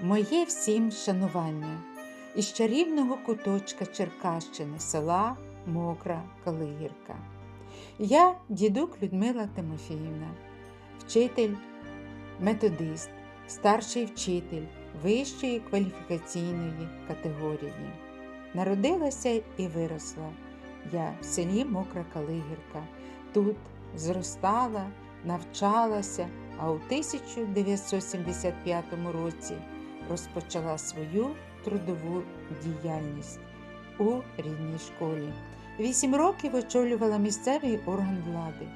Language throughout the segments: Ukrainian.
Моє всім шанування із чарівного куточка Черкащини, села Мокра Калигірка. Я дідук Людмила Тимофіївна, вчитель, методист, старший вчитель вищої кваліфікаційної категорії. Народилася і виросла я в селі Мокра Калигірка. Тут зростала, навчалася, а у 1975 році розпочала свою трудову діяльність у рідній школі. Вісім років очолювала місцевий орган влади.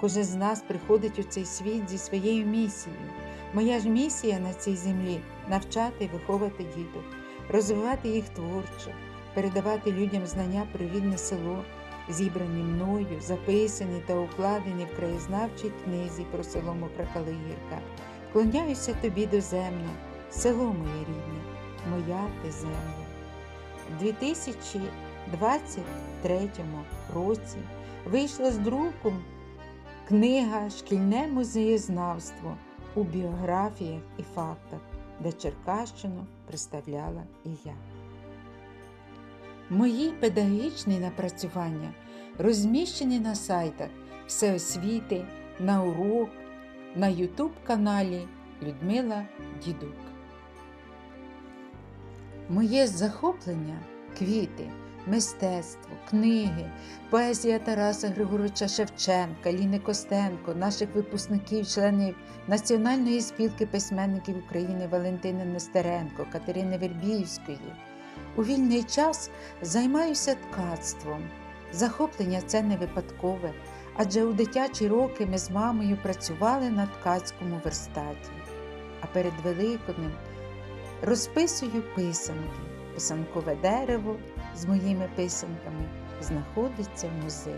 Кожен з нас приходить у цей світ зі своєю місією. Моя ж місія на цій землі навчати і виховати діток, розвивати їх творчо, передавати людям знання про рідне село, зібрані мною, записані та укладені в краєзнавчій книзі про село Мокракалигірка. Клоняюся тобі доземно, село моє рідне, моя ти земля. У 2023 році вийшла з друку книга Шкільне музеєзнавство у біографіях і фактах, де Черкащину представляла і я. Мої педагогічні напрацювання розміщені на сайтах Всеосвіти, на урок, на Ютуб каналі Людмила Дідук. Моє захоплення квіти, мистецтво, книги, поезія Тараса Григоровича Шевченка, Ліни Костенко, наших випускників, членів Національної спілки письменників України Валентини Нестеренко, Катерини Вербіївської. У вільний час займаюся ткацтвом. Захоплення це не випадкове, адже у дитячі роки ми з мамою працювали на ткацькому верстаті. А перед Великоднем розписую писанки. Писанкове дерево з моїми писанками знаходиться в музеї.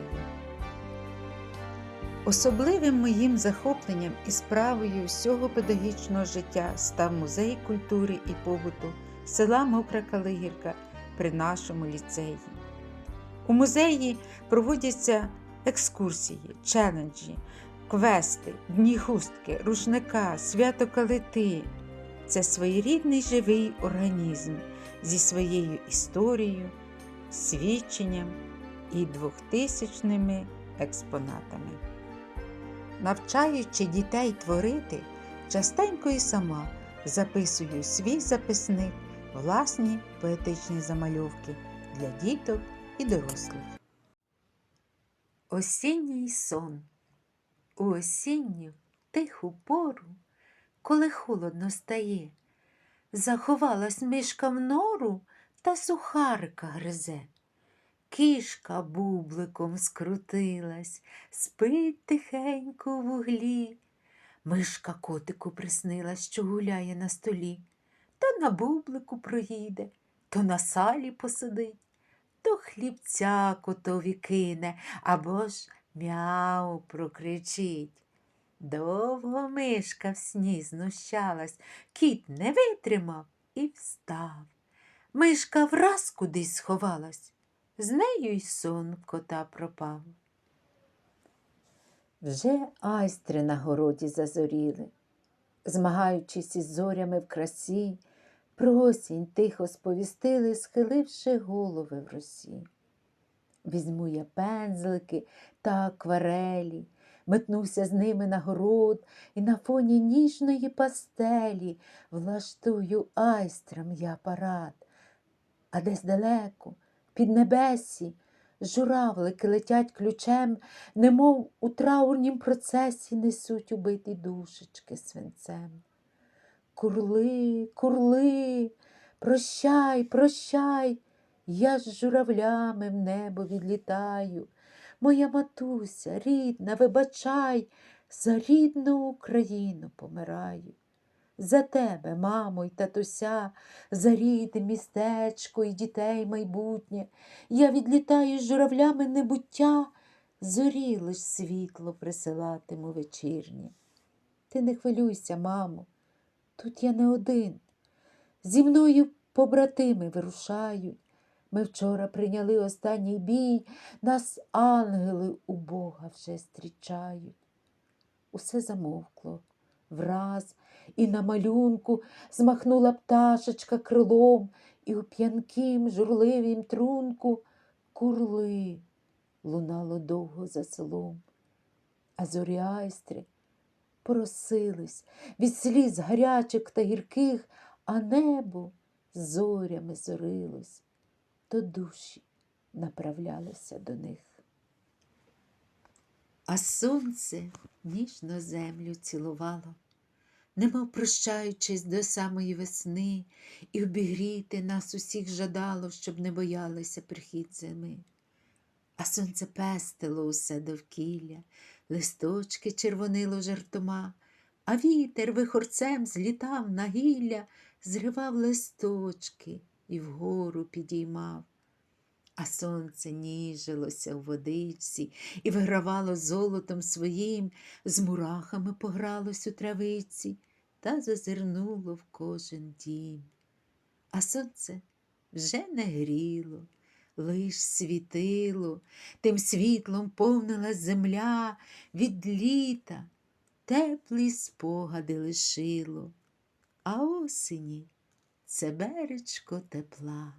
Особливим моїм захопленням і справою всього педагогічного життя став музей культури і побуту села Мокра Калигірка при нашому ліцеї. У музеї проводяться екскурсії, челенджі, квести, дні хустки, рушника, свято калити. Це своєрідний живий організм зі своєю історією, свідченням і двохтисячними експонатами. Навчаючи дітей творити, частенько і сама записую свій записник, власні поетичні замальовки для діток і дорослих. Осінній сон. У осінню тиху пору, коли холодно стає, заховалась мишка в нору та сухарика гризе. Кішка бубликом скрутилась, спить тихенько в углі. Мишка котику приснилась, що гуляє на столі, то на бублику проїде, то на салі посидить, то хлібця котові кине або ж мяу прокричить. Довго мишка в сні знущалась, кіт не витримав і встав. Мишка враз кудись сховалась, з нею й сон кота пропав. Вже айстри на городі зазоріли, змагаючись із зорями в красі, про осінь тихо сповістили, схиливши голови в росі. Візьму я пензлики та акварелі, метнуся з ними на город і на фоні ніжної пастелі влаштую айстрам я парад, а десь далеко, під небесі, журавлики летять ключем, немов у траурнім процесі несуть убиті душечки свинцем. Курли, курли, прощай, прощай, я ж журавлями в небо відлітаю. Моя матуся, рідна, вибачай, за рідну Україну помираю. За тебе, мамо й татуся, за рідне містечко і дітей майбутнє. Я відлітаю з журавлями небуття, зорі лиш світло присилатиму вечірнє. Ти не хвилюйся, мамо, тут я не один. Зі мною побратими вирушають. Ми вчора прийняли останній бій, нас ангели у Бога вже зустрічають. Усе замовкло, враз, і на малюнку змахнула пташечка крилом, і у п'янкім журливім трунку курли лунало довго за селом. А зорі айстри поросились від сліз гарячих та гірких, а небо зорями зорилось, то душі направлялися до них. А сонце ніжно землю цілувало, немов прощаючись до самої весни, і обігріти нас усіх жадало, щоб не боялися прихід зими. А сонце пестило усе довкілля, листочки червонило жартома, а вітер вихорцем злітав на гілля, зривав листочки і вгору підіймав. А сонце ніжилося у водичці і вигравало золотом своїм, з мурахами погралось у травиці та зазирнуло в кожен дім. А сонце вже не гріло, лиш світило, тим світлом повнилась земля від літа, теплі спогади лишило, а осені це беречко тепла.